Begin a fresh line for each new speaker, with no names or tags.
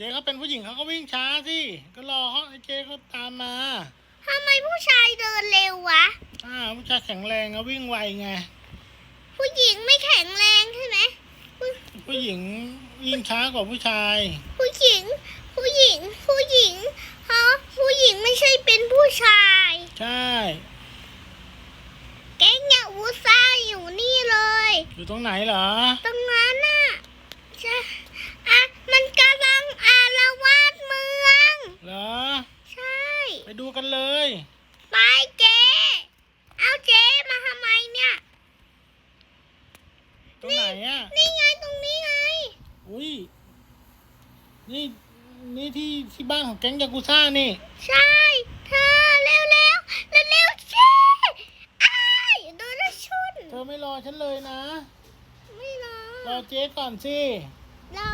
เจ๊เขาเป็นผู้หญิงเขาก็วิ่งช้าสิ ก็รอเขาให้เจ๊เขาตามมา
ทำไมผู้ชายเดินเร็ววะ
อ่าผู้ชายแข็งแรงอะวิ่งไวไง
ผู้หญิงไม่แข็งแรงใช่ไหมผู้
ผู้หญิงวิ่งช้ากว่าผู้ชาย
ผู้หญิง ผู้หญิง ผู้หญิงฮะผู้หญิงไม่ใช่เป็นผู้ชาย
ใช่
แก๊งเนี่ยอูซ่าอยู่นี่เลย
อยู่ตรงไหนเหรอ
ตรง
ไปดูกันเลย
ไปเจ๊เอาเจ๊มาทำไมเนี่ย
ตรงไหนอะ
นี่ไงตรงนี้ไง
อุ้ย นี่ นี่ที่ที่บ้านของแก๊งยากุซ่านี่
ใช่ เธอเร็วเร็วเร็วเร็วๆเจ๊อ้ายโดนรถชน
เธอไม่รอฉันเลยนะ
ไม่รอ
รอเจ๊ก่อนสิ
รอ